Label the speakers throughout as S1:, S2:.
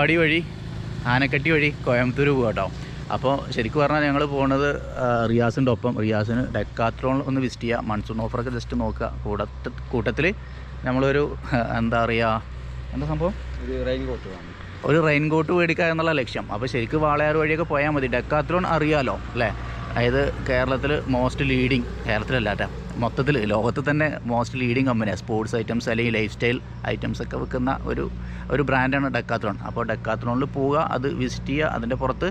S1: അട്ടപ്പാടി വഴി ആനക്കട്ടി വഴി കോയമ്പത്തൂർ പോകും കേട്ടോ അപ്പോൾ ശരിക്കും പറഞ്ഞാൽ ഞങ്ങൾ പോകുന്നത് റിയാസിന്റെ ഒപ്പം. റിയാസിന് ഡെക്കാത്രോൺ ഒന്ന് വിസിറ്റ് ചെയ്യുക മൺസൂൺ ഓഫറൊക്കെ ജസ്റ്റ് നോക്കുക കൂടത്ത് കൂട്ടത്തിൽ നമ്മളൊരു എന്താ പറയുക എന്താ സംഭവം?
S2: ഒരു റെയിൻ കോട്ട്
S1: ഒരു റെയിൻ കോട്ട് മേടിക്കുക എന്നുള്ള ലക്ഷ്യം. അപ്പോൾ ശരിക്കും വാളയാർ വഴിയൊക്കെ പോയാൽ മതി. ഡെക്കാത്രോൺ അറിയാലോ അല്ലേ? അതായത് കേരളത്തിൽ മോസ്റ്റ് ലീഡിങ് കേരളത്തിലല്ല കേട്ടോ മൊത്തത്തിൽ ലോകത്ത് തന്നെ മോസ്റ്റ് ലീഡിങ് കമ്പനിയാണ് സ്പോർട്സ് ഐറ്റംസ് അല്ലെങ്കിൽ ലൈഫ് സ്റ്റൈൽ ഐറ്റംസ് ഒക്കെ വിൽക്കുന്ന ഒരു ഒരു ബ്രാൻഡാണ് ഡെക്കാത്രോൺ അപ്പോൾ ഡെക്കാത്രോണിൽ പോവുക അത് വിസിറ്റ് ചെയ്യുക അതിന്റെ പുറത്ത്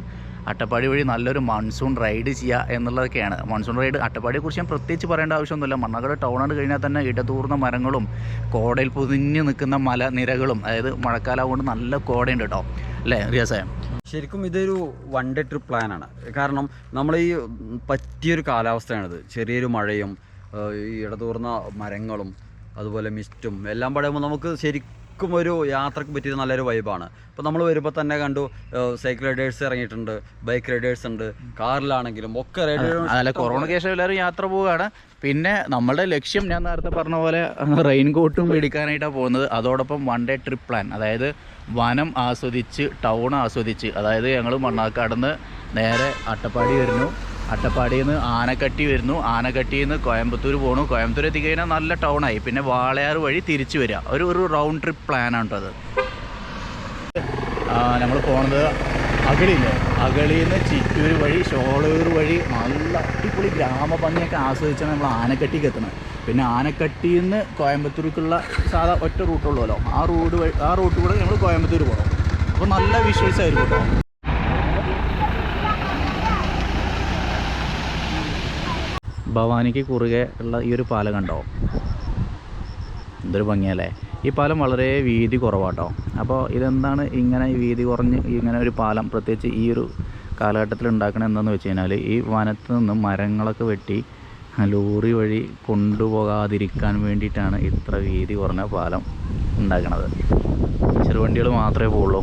S1: അട്ടപ്പാടി വഴി നല്ലൊരു മൺസൂൺ റൈഡ് ചെയ്യുക എന്നുള്ളതൊക്കെയാണ്. മൺസൂൺ റൈഡ് അട്ടപ്പാടിയെക്കുറിച്ച് ഞാൻ പ്രത്യേകിച്ച് പറയേണ്ട ആവശ്യമൊന്നുമില്ല. മണ്ണാക്കട ടൗണാണ് കഴിഞ്ഞാൽ തന്നെ ഇടതൂർന്ന മരങ്ങളും കോടയിൽ പൊതിഞ്ഞ് നിൽക്കുന്ന മലനിരകളും അതായത് മഴക്കാലം നല്ല കോടയുണ്ട് കേട്ടോ. അല്ലേ റിയാസായ
S2: ശരിക്കും ഇതൊരു വൺ ഡേ ട്രിപ്പ് പ്ലാനാണ് കാരണം നമ്മൾ ഈ പറ്റിയൊരു കാലാവസ്ഥയാണിത്. ചെറിയൊരു മഴയും ഈ ഇടതൂർന്ന മരങ്ങളും അതുപോലെ മിസ്റ്റും എല്ലാം പറയുമ്പോൾ നമുക്ക് ശരിക്കും ഒരു യാത്രയ്ക്ക് പറ്റിയ നല്ലൊരു വൈബാണ് അപ്പോൾ നമ്മൾ വരുമ്പോൾ തന്നെ കണ്ടു സൈക്കിൾ റൈഡേഴ്സ് ഇറങ്ങിയിട്ടുണ്ട് ബൈക്ക് റൈഡേഴ്സ് ഉണ്ട് കാറിലാണെങ്കിലും ഒക്കെ റൈഡേഴ്സ്
S1: അതല്ല കൊറോണയ്ക്ക് ശേഷം എല്ലാവരും യാത്ര പോവുകയാണ്. പിന്നെ നമ്മുടെ ലക്ഷ്യം ഞാൻ നേരത്തെ പറഞ്ഞ പോലെ റെയിൻ കോട്ടും മേടിക്കാനായിട്ടാണ് പോകുന്നത്. അതോടൊപ്പം വൺ ഡേ ട്രിപ്പ് പ്ലാൻ അതായത് വനം ആസ്വദിച്ച് ടൗൺ ആസ്വദിച്ച് അതായത് ഞങ്ങൾ മണ്ണാക്കാട് നിന്ന് നേരെ അട്ടപ്പാടി വരുന്നു. അട്ടപ്പാടിയിൽ നിന്ന് ആനക്കട്ടി വരുന്നു. ആനക്കട്ടിയിൽ നിന്ന് കോയമ്പത്തൂർ പോകണു കോയമ്പത്തൂർ എത്തിക്കഴിഞ്ഞാൽ നല്ല ടൗണായി. പിന്നെ വാളയാർ വഴി തിരിച്ചു വരിക ഒരു ഒരു റൗണ്ട് ട്രിപ്പ് പ്ലാനാണ് അത്. നമ്മൾ പോണത് അകളിയില്ലേ അകളിയിൽ നിന്ന് ചിറ്റൂർ വഴി ഷോളൂർ വഴി നല്ല അടിപൊളി ഗ്രാമഭംഗിയൊക്കെ ആസ്വദിച്ചാണ് നമ്മൾ ആനക്കട്ടിക്ക് എത്തുന്നത്. പിന്നെ ആനക്കട്ടിയിൽ നിന്ന് കോയമ്പത്തൂർക്കുള്ള സാധാ ഒറ്റ റൂട്ടുള്ളൂല്ലോ ആ റൂട്ട് വഴി ആ റൂട്ട് കൂടെ നമ്മൾ കോയമ്പത്തൂർ പോകണം അപ്പോൾ നല്ല വിഷ്വൽസ് ആയിരിക്കും കേട്ടോ. ഭവാനിക്ക് കുറുകെ ഉള്ള ഈ ഒരു പാലം കണ്ടോ? എന്തൊരു ഭംഗിയല്ലേ? ഈ പാലം വളരെ വീതി കുറവാട്ടോ. അപ്പോൾ ഇതെന്താണ് ഇങ്ങനെ വീതി കുറഞ്ഞ് ഇങ്ങനെ ഒരു പാലം പ്രത്യേകിച്ച് ഈ ഒരു കാലഘട്ടത്തിൽ ഉണ്ടാക്കണത് എന്താണെന്ന് വെച്ച് കഴിഞ്ഞാൽ ഈ വനത്ത് നിന്ന് മരങ്ങളൊക്കെ വെട്ടി ലോറി വഴി കൊണ്ടുപോകാതിരിക്കാൻ വേണ്ടിയിട്ടാണ് ഇത്ര വീതി കുറഞ്ഞ പാലം ഉണ്ടാക്കണത്. ചെറുവണ്ടികൾ മാത്രമേ പോകുള്ളൂ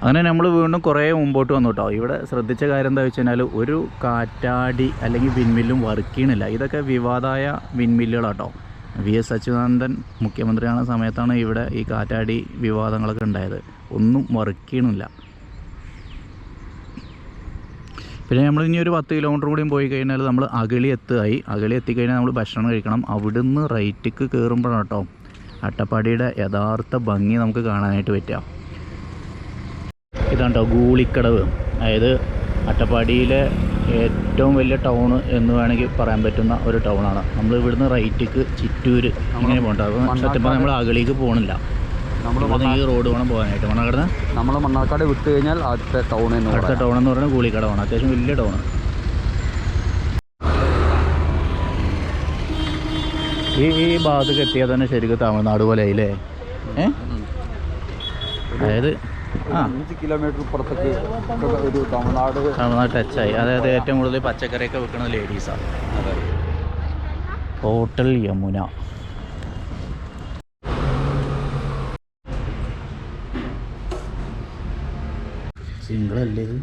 S1: അങ്ങനെ നമ്മൾ വീണ്ടും കുറേ മുമ്പോട്ട് വന്നു കേട്ടോ ഇവിടെ ശ്രദ്ധിച്ച കാര്യം എന്താ വെച്ച് കഴിഞ്ഞാൽ ഒരു കാറ്റാടി അല്ലെങ്കിൽ വിൻമില്ലും വർക്ക് ചെയ്യണില്ല. ഇതൊക്കെ വിവാദമായ വിൻമില്ലുകളാട്ടോ. വി എസ് അച്യുതാനന്ദൻ മുഖ്യമന്ത്രിയാണ് സമയത്താണ് ഇവിടെ ഈ കാറ്റാടി വിവാദങ്ങളൊക്കെ ഉണ്ടായത്. ഒന്നും വർക്ക് ചെയ്യണില്ല. പിന്നെ നമ്മൾ ഇനി ഒരു പത്ത് കിലോമീറ്റർ കൂടിയും പോയി കഴിഞ്ഞാൽ നമ്മൾ അഗളി എത്തുകയായി അഗളി എത്തിക്കഴിഞ്ഞാൽ നമ്മൾ ഭക്ഷണം കഴിക്കണം. അവിടുന്ന് റൈറ്റിക്ക് കയറുമ്പോഴാണ് കേട്ടോ അട്ടപ്പാടിയുടെ യഥാർത്ഥ ഭംഗി നമുക്ക് കാണാനായിട്ട് പറ്റുക. ഇതാണ് കേട്ടോ ഗൂളിക്കടവ്. അതായത് അട്ടപ്പാടിയിലെ ഏറ്റവും വലിയ ടൗൺ എന്ന് വേണമെങ്കിൽ പറയാൻ പറ്റുന്ന ഒരു ടൗണാണ്. നമ്മൾ ഇവിടുന്ന് റൈറ്റിക്ക് ചിറ്റൂര് അങ്ങനെ പോകണ്ട. അപ്പോൾ സത്യം പറഞ്ഞാൽ നമ്മൾ അകലേക്ക് പോകണില്ല
S2: നമ്മൾ
S1: ഈ റോഡ് വേണം പോകാനായിട്ട്. മണ്ണാക്കടന്ന്
S2: നമ്മൾ മണ്ണാർക്കാട് വിട്ട് കഴിഞ്ഞാൽ അടുത്ത ടൗൺ എന്ന്
S1: അടുത്ത ടൗൺ എന്ന് പറയുന്നത് ഗൂളിക്കടവാണ്. അത്യാവശ്യം വലിയ ടൗൺ ഈ ഈ ഭാഗത്തേക്ക് എത്തിയാൽ തന്നെ ശരിക്കും തമിഴ്നാട് പോലെ ആയില്ലേ ഏ അതായത്
S2: അഞ്ച് കിലോമീറ്റർ പുറത്തേക്ക് ഒരു തമിഴ്നാട്
S1: തമിഴ്നാട് ടച്ചായി അതായത് ഏറ്റവും കൂടുതൽ പച്ചക്കറിയൊക്കെ വെക്കുന്നത് ലേഡീസാണ്
S2: അതെ.
S1: ഹോട്ടൽ യമുന. സിംഗിളല്ലേ ഇത്?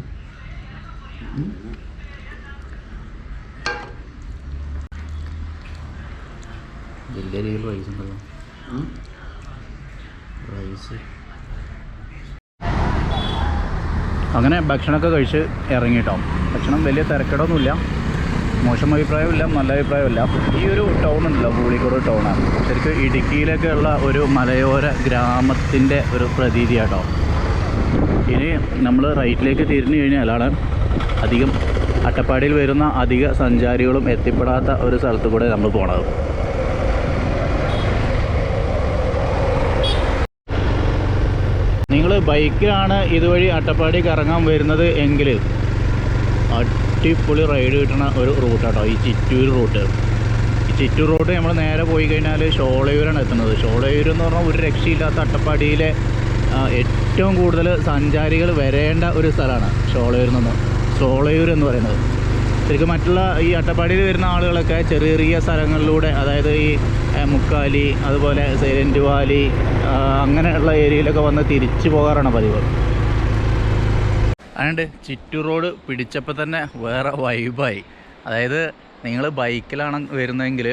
S1: വലിയ രീതിയിൽ റൈസ് ഉണ്ടല്ലോ. റൈസ് അങ്ങനെ ഭക്ഷണമൊക്കെ കഴിച്ച് ഇറങ്ങിയിട്ടോ ഭക്ഷണം വലിയ തിരക്കടൊന്നുമില്ല. മോശം അഭിപ്രായമില്ല നല്ല അഭിപ്രായമില്ല ഈ ഒരു ടൗൺ ഉണ്ടല്ലോ പൂളിക്കോട് ടൗണാണ് ശരിക്കും ഇടുക്കിയിലൊക്കെ ഉള്ള ഒരു മലയോര ഗ്രാമത്തിന്റെ ഒരു പ്രതീതിയാട്ടോ. ഇനി നമ്മൾ റൈറ്റിലേക്ക് തിരിഞ്ഞു കഴിഞ്ഞാലാണ് അധികം അട്ടപ്പാടിയിൽ വരുന്ന അധിക സഞ്ചാരികളും എത്തിപ്പെടാത്ത ഒരു സ്ഥലത്ത് കൂടെ നമ്മൾ പോണത്. ബൈക്കിലാണ് ഇതുവഴി അട്ടപ്പാടി കറങ്ങാൻ വരുന്നത് എങ്കിൽ അടിപൊളി റൈഡ് കിട്ടണ ഒരു റൂട്ടാട്ടോ ഈ ചിറ്റൂർ റൂട്ട്. ഈ ചിറ്റൂർ റൂട്ട് നമ്മൾ നേരെ പോയി കഴിഞ്ഞാൽ ഷോളയൂരാണ് എത്തുന്നത്. ഷോളയൂർ എന്ന് പറഞ്ഞാൽ ഒരു രക്ഷയില്ലാത്ത അട്ടപ്പാടിയിലെ ഏറ്റവും കൂടുതൽ സഞ്ചാരികൾ വരേണ്ട ഒരു സ്ഥലമാണ് ഷോളയൂർ നിന്ന്. ഷോളയൂർ എന്ന് പറയുന്നത്. ശരിക്കും മറ്റുള്ള ഈ അട്ടപ്പാടിയിൽ വരുന്ന ആളുകളൊക്കെ ചെറിയ ചെറിയ സ്ഥലങ്ങളിലൂടെ അതായത് ഈ മുക്കാലി അതുപോലെ സൈലന്റ് വാലി അങ്ങനെയുള്ള ഏരിയയിലൊക്കെ വന്ന് തിരിച്ചു പോകാറാണ് പതിവ്. അതുകൊണ്ട് ചിറ്റൂർ റോഡ് പിടിച്ചപ്പോൾ തന്നെ വേറെ വൈബായി. അതായത് നിങ്ങൾ ബൈക്കിലാണ് വരുന്നതെങ്കിൽ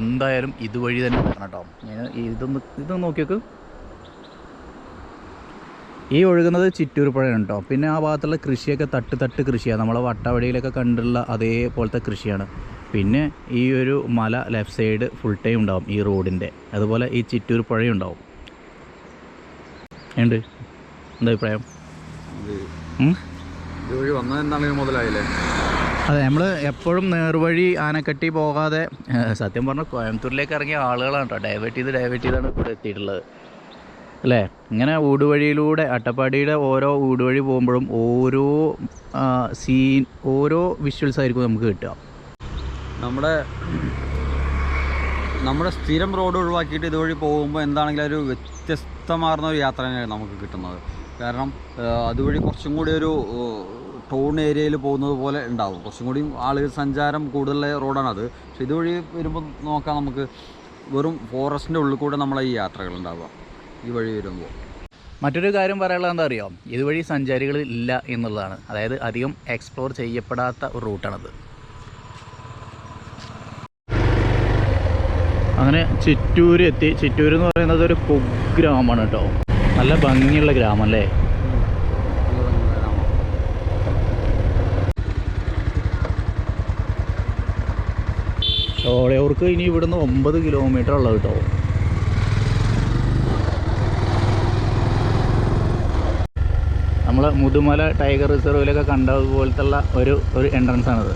S1: എന്തായാലും ഇതുവഴി തന്നെ വരണം കേട്ടോ. ഞാൻ ഇതൊന്ന് ഇതൊന്ന് നോക്കിയൊക്കെ. ഈ ഒഴുകുന്നത് ചിറ്റൂർ പുഴയാണ് കേട്ടോ പിന്നെ ആ ഭാഗത്തുള്ള കൃഷിയൊക്കെ തട്ട് തട്ട് കൃഷിയാണ്. നമ്മളെ വട്ടവടിയിലൊക്കെ കണ്ടുള്ള അതേപോലത്തെ കൃഷിയാണ്. പിന്നെ ഈ ഒരു മല ലെഫ്റ്റ് സൈഡ് ഫുൾ ടൈം ഉണ്ടാവും ഈ റോഡിന്റെ. അതുപോലെ ഈ ചിറ്റൂർ പുഴയും ഉണ്ടാവും. ഉണ്ട് എന്താ അഭിപ്രായം?
S2: മുതലായില്ലേ?
S1: അതെ നമ്മൾ എപ്പോഴും നേർവഴി ആനക്കട്ടി പോകാതെ സത്യം പറഞ്ഞാൽ കോയമ്പത്തൂരിലേക്ക് ഇറങ്ങിയ ആളുകളാണ് കേട്ടോ ഡൈവേർട്ട് ചെയ്ത് ഡൈവേർട്ട് ചെയ്താണ് ഇവിടെ എത്തിയിട്ടുള്ളത്. അല്ലേ? ഇങ്ങനെ ഊടുവഴിയിലൂടെ അട്ടപ്പാടിയുടെ ഓരോ ഊടുവഴി പോകുമ്പോഴും ഓരോ സീൻ ഓരോ വിഷ്വൽസ് ആയിരിക്കും നമുക്ക് കിട്ടുക.
S2: നമ്മുടെ നമ്മുടെ സ്ഥിരം റോഡ് ഒഴിവാക്കിയിട്ട് ഇതുവഴി പോകുമ്പോൾ എന്താണെങ്കിലും ഒരു വ്യത്യസ്തമാർന്ന ഒരു യാത്ര തന്നെയാണ് നമുക്ക് കിട്ടുന്നത്. കാരണം അതുവഴി കുറച്ചും കൂടി ഒരു ടൗൺ ഏരിയയിൽ പോകുന്നത് പോലെ ഉണ്ടാവും. കുറച്ചും കൂടി ആളുകൾ സഞ്ചാരം കൂടുതലുള്ള റോഡാണത് പക്ഷെ ഇതുവഴി വരുമ്പോൾ നോക്കാം നമുക്ക് വെറും ഫോറസ്റ്റിന്റെ ഉള്ളിൽ കൂടെ നമ്മളെ ഈ യാത്രകൾ ഉണ്ടാവുക. ഈ വഴി വരുമ്പോൾ.
S1: മറ്റൊരു കാര്യം പറയാനുള്ളത് എന്താ അറിയാം? ഇതുവഴി സഞ്ചാരികൾ ഇല്ല എന്നുള്ളതാണ്. അതായത് അധികം എക്സ്പ്ലോർ ചെയ്യപ്പെടാത്ത ഒരു റൂട്ടാണത്. അങ്ങനെ ചിറ്റൂർ എത്തി. ചിറ്റൂർ എന്ന് പറയുന്നത് ഒരു കുഗ്രാമമാണ് കേട്ടോ. നല്ല ഭംഗിയുള്ള ഗ്രാമം അല്ലേ ചോളയൂർക്ക് ഇനി ഇവിടുന്ന് ഒമ്പത് കിലോമീറ്റർ ഉള്ളത് കേട്ടോ. നമ്മൾ മുതുമല ടൈഗർ റിസർവിലൊക്കെ കണ്ടതുപോലത്തുള്ള ഒരു ഒരു എൻട്രൻസ് ആണിത്.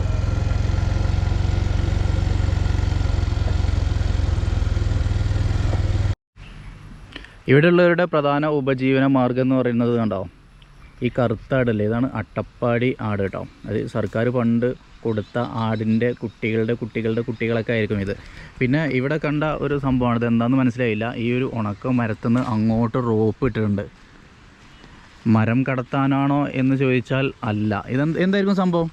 S1: ഇവിടെയുള്ളവരുടെ പ്രധാന ഉപജീവന മാർഗം എന്ന് പറയുന്നത് കണ്ടോ? ഈ കറുത്ത ആടല്ലേ ഇതാണ് അട്ടപ്പാടി ആട് കേട്ടോ. അത് സർക്കാർ പണ്ട് കൊടുത്ത ആടിന്റെ കുട്ടികളുടെ കുട്ടികളുടെ കുട്ടികളൊക്കെ ആയിരിക്കും ഇത്. പിന്നെ ഇവിടെ കണ്ട ഒരു സംഭവമാണ് ഇത് എന്താണെന്ന് മനസ്സിലായില്ല. ഈ ഒരു ഉണക്ക മരത്തുനിന്ന് അങ്ങോട്ട് റോപ്പ് ഇട്ടിട്ടുണ്ട്. മരം കടത്താനാണോ എന്ന് ചോദിച്ചാൽ അല്ല. ഇത് എന്തായിരിക്കും സംഭവം?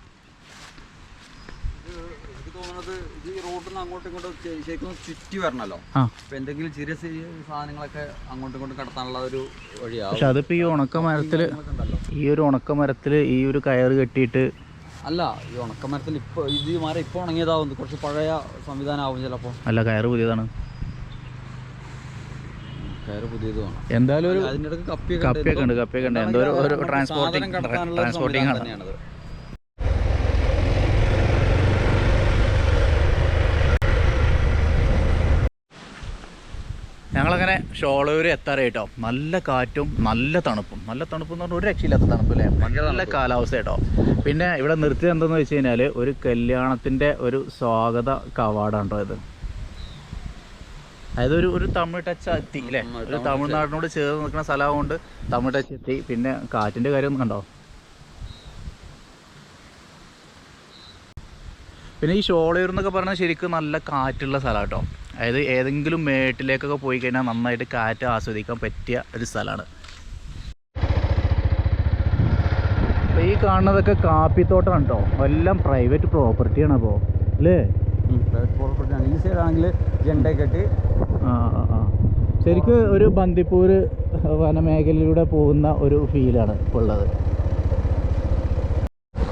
S2: അങ്ങോട്ടും ഇങ്ങോട്ടും ശരിക്കും ചുറ്റി വരണല്ലോ. അപ്പൊ എന്തെങ്കിലും ചെറിയ ചെറിയ സാധനങ്ങളൊക്കെ അങ്ങോട്ടും ഇങ്ങോട്ടും കടത്താനുള്ള ഒരു വഴിയാണ്
S1: പക്ഷെ അതിപ്പോ ഈ ഉണക്ക മരത്തിൽ ഈ ഒരു ഉണക്ക മരത്തിൽ ഈ ഒരു കയറ് കെട്ടിയിട്ട്
S2: അല്ല ഈ ഉണക്ക മരത്തിൽ ഇപ്പൊ ഇത് മരം ഇപ്പൊ ഉണങ്ങിയതാവും. കുറച്ച് പഴയ സംവിധാനം ആവും ചിലപ്പോ.
S1: അല്ല കയറ് പുതിയതാണ്. എന്തായാലും ഒരു
S2: അതിന്റെ ഇടയ്ക്ക് കപ്പിയൊക്കെ
S1: കപ്പിയൊക്കെ ഉണ്ട് കപ്പിയൊക്കെ ഉണ്ട്. എന്തോ ഒരു ട്രാൻസ്പോർട്ടിങ് ട്രാൻസ്പോർട്ടിങ് ആണ്. ഞങ്ങളങ്ങനെ ഷോളൂര് എത്താറായി കേട്ടോ. നല്ല കാറ്റും നല്ല തണുപ്പും. നല്ല തണുപ്പ് എന്ന് പറഞ്ഞാൽ ഒരു രക്ഷയില്ലാത്ത തണുപ്പ് അല്ലേ? നല്ല കാലാവസ്ഥ കേട്ടോ. പിന്നെ ഇവിടെ നിർത്തിയത് എന്തെന്ന് വെച്ച് കഴിഞ്ഞാൽ ഒരു കല്യാണത്തിന്റെ ഒരു സ്വാഗത കവാടാണ് കേട്ടോ ഇത്. അതായത് ഒരു ഒരു തമിഴ് ടച്ച് എത്തി അല്ലേ? ഒരു
S2: തമിഴ്
S1: തമിഴ്നാടിനോട് ചേർന്ന് നിൽക്കുന്ന സ്ഥലമാകൊണ്ട് തമിഴ് ടച്ച് എത്തി. പിന്നെ കാറ്റിന്റെ കാര്യം കണ്ടോ? പിന്നെ ഈ ഷോളയൂർ എന്നൊക്കെ പറഞ്ഞാൽ ശരിക്കും നല്ല കാറ്റുള്ള സ്ഥലം കേട്ടോ അതായത് ഏതെങ്കിലും മേട്ടിലേക്കൊക്കെ പോയി കഴിഞ്ഞാൽ നന്നായിട്ട് കാറ്റ് ആസ്വദിക്കാൻ പറ്റിയ ഒരു സ്ഥലമാണ്. അപ്പോൾ ഈ കാണുന്നതൊക്കെ കാപ്പിത്തോട്ടമാണ് കേട്ടോ എല്ലാം പ്രൈവറ്റ് പ്രോപ്പർട്ടിയാണ് അപ്പോൾ അല്ലേ?
S2: ഈ ആണെങ്കിൽ ജെണ്ട കെട്ടി.
S1: ആ ആ ആ. ശരിക്ക് ഒരു ബന്ദിപ്പൂർ വനമേഖലയിലൂടെ പോകുന്ന ഒരു ഫീലാണ് ഇപ്പോൾ ഉള്ളത്.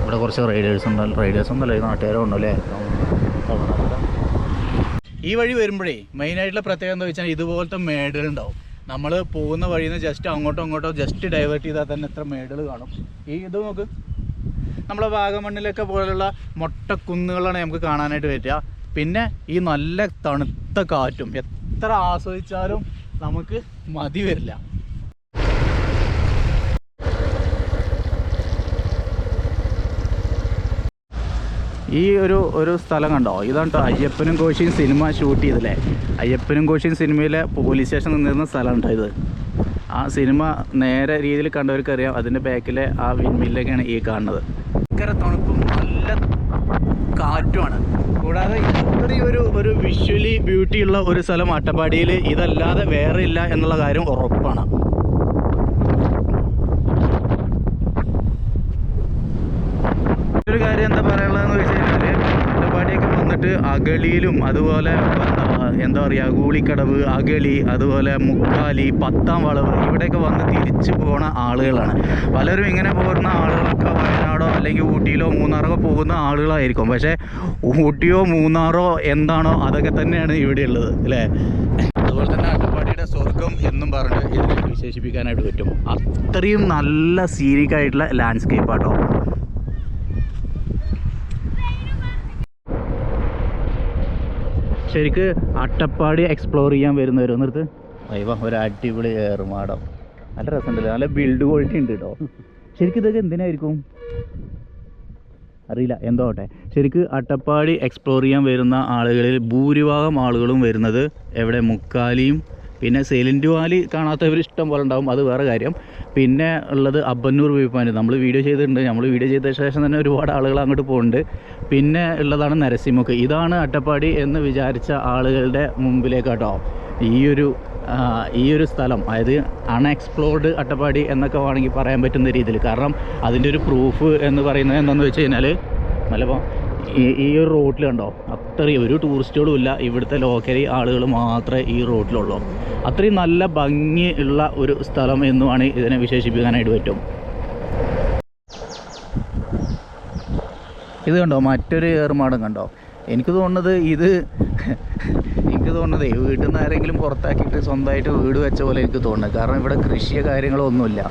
S1: ഇവിടെ കുറച്ച് റൈഡേഴ്സ് ഉണ്ടല്ലോ റൈഡേഴ്സ് ഉണ്ടല്ലോ ഈ നാട്ടുകാരും ഉണ്ടല്ലേ ഈ വഴി വരുമ്പോഴേ മെയിനായിട്ടുള്ള പ്രത്യേകത എന്താ വെച്ചാൽ ഇതുപോലത്തെ മേടുകളുണ്ടാവും നമ്മൾ പോകുന്ന വഴിയിൽ നിന്ന് ജസ്റ്റ് അങ്ങോട്ടോ അങ്ങോട്ടോ ജസ്റ്റ് ഡൈവേർട്ട് ചെയ്താൽ തന്നെ എത്ര മേടുകൾ കാണും. ഈ ഇത് നോക്ക്. നമ്മളെ വാഗമണ്ണിലൊക്കെ പോലുള്ള മൊട്ടക്കുന്നുകളാണ് നമുക്ക് കാണാനായിട്ട് പറ്റുക. പിന്നെ ഈ നല്ല തണുത്ത കാറ്റും എത്ര ആസ്വദിച്ചാലും നമുക്ക് മതി വരില്ല. ഈ ഒരു ഒരു സ്ഥലം കണ്ടോ? ഇതാണ് അയ്യപ്പനും കോശിയും സിനിമ ഷൂട്ട് ചെയ്തില്ലേ അയ്യപ്പനും കോശിയും സിനിമയിലെ പോലീസ് സ്റ്റേഷൻ നിന്നിരുന്ന സ്ഥലം കേട്ടോ ഇത്? ആ സിനിമ നേരെ രീതിയിൽ കണ്ടവർക്കറിയാം അതിന്റെ ബാക്കിലെ ആ വിൻമില്ലൊക്കെയാണ് ഈ കാണുന്നത്. ഭയങ്കര തണുപ്പും നല്ല കാറ്റുമാണ്. കൂടാതെ ഇത്രയും ഒരു ഒരു വിഷ്വലി ബ്യൂട്ടിയുള്ള ഒരു സ്ഥലം അട്ടപ്പാടിയിൽ ഇതല്ലാതെ വേറെ ഇല്ല എന്നുള്ള കാര്യം ഉറപ്പാണ് ഒരു കാര്യം എന്താ പറയാനുള്ളതെന്ന് വെച്ച് കഴിഞ്ഞാൽ അട്ടപ്പാടിയൊക്കെ വന്നിട്ട് അഗളിയിലും അതുപോലെ എന്താ പറയുക ഗൂളിക്കടവ് അഗളി അതുപോലെ മുക്കാലി പത്താം വളവ് ഇവിടെയൊക്കെ വന്ന് തിരിച്ചു പോണ ആളുകളാണ്. പലരും ഇങ്ങനെ പോരുന്ന ആളുകളൊക്കെ വയനാടോ അല്ലെങ്കിൽ ഊട്ടിയിലോ മൂന്നാറോ പോകുന്ന ആളുകളായിരിക്കും. പക്ഷേ ഊട്ടിയോ മൂന്നാറോ എന്താണോ അതൊക്കെ തന്നെയാണ് ഇവിടെ ഉള്ളത് അല്ലേ? അതുപോലെ തന്നെ അട്ടപ്പാടിയുടെ സ്വർഗം എന്നും പറഞ്ഞ് ഇതിനെ വിശേഷിപ്പിക്കാനായിട്ട് പറ്റും. അത്രയും നല്ല സീനിക് ആയിട്ടുള്ള ലാൻഡ്സ്കേപ്പ് ആട്ടോ. ശരിക്ക് അട്ടപ്പാടി എക്സ്പ്ലോർ ചെയ്യാൻ വരുന്നവരോ നിർത്ത് അയ്യോ ഒരു അടിപൊളി ഏറുമാടം. നല്ല രസമുണ്ടല്ലോ. നല്ല ബിൽഡ് ക്വാളിറ്റി ഉണ്ട് കേട്ടോ ശരിക്കും ഇതൊക്കെ എന്തിനായിരിക്കും? അറിയില്ല. എന്തോ ആവട്ടെ. ശരിക്ക് അട്ടപ്പാടി എക്സ്പ്ലോർ ചെയ്യാൻ വരുന്ന ആളുകളിൽ ഭൂരിഭാഗം ആളുകളും വരുന്നത് എവിടെ? മുക്കാലിയും പിന്നെ സൈലന്റ് വാലി കാണാത്തവർ ഇഷ്ടം പോലെ ഉണ്ടാവും അത് വേറെ കാര്യം. പിന്നെ ഉള്ളത് അബ്ബന്നൂർ വ്യൂ നമ്മൾ വീഡിയോ ചെയ്തിട്ടുണ്ട്. നമ്മൾ വീഡിയോ ചെയ്ത ശേഷം തന്നെ ഒരുപാട് ആളുകൾ അങ്ങോട്ട് പോകുന്നുണ്ട് പിന്നെ ഉള്ളതാണ് നരസിംഹക്ക്. ഇതാണ് അട്ടപ്പാടി എന്ന് വിചാരിച്ച ആളുകളുടെ മുമ്പിലേക്കാട്ടോ ഈ ഒരു ഈ ഒരു സ്ഥലം. അതായത് അൺഎക്സ്പ്ലോർഡ് അട്ടപ്പാടി എന്നൊക്കെ വേണമെങ്കിൽ പറയാൻ പറ്റുന്ന രീതിയിൽ. കാരണം അതിന്റെ ഒരു പ്രൂഫ് എന്ന് പറയുന്നത് എന്താണെന്ന് വെച്ച് കഴിഞ്ഞാൽ നല്ലപ്പോൾ ഈ ഒരു റോട്ടിൽ കണ്ടോ? അത്രയും ഒരു ടൂറിസ്റ്റുകളും ഇല്ല. ഇവിടുത്തെ ലോക്കലി ആളുകൾ മാത്രമേ ഈ റോട്ടിലുള്ളൂ. അത്രയും നല്ല ഭംഗി ഉള്ള ഒരു സ്ഥലം എന്നുമാണ് ഇതിനെ വിശേഷിപ്പിക്കാനായിട്ട് പറ്റും. ഇത് കണ്ടോ? മറ്റൊരു ഏറുമാടം കണ്ടോ? എനിക്ക് തോന്നുന്നത് ഇത് എനിക്ക് തോന്നുന്നത് വീട്ടിൽ നിന്ന് ആരെങ്കിലും പുറത്താക്കിയിട്ട് സ്വന്തമായിട്ട് വീട് വെച്ച പോലെ എനിക്ക് തോന്നുന്നത് കാരണം ഇവിടെ കൃഷിയോ കാര്യങ്ങളോ ഒന്നുമില്ല.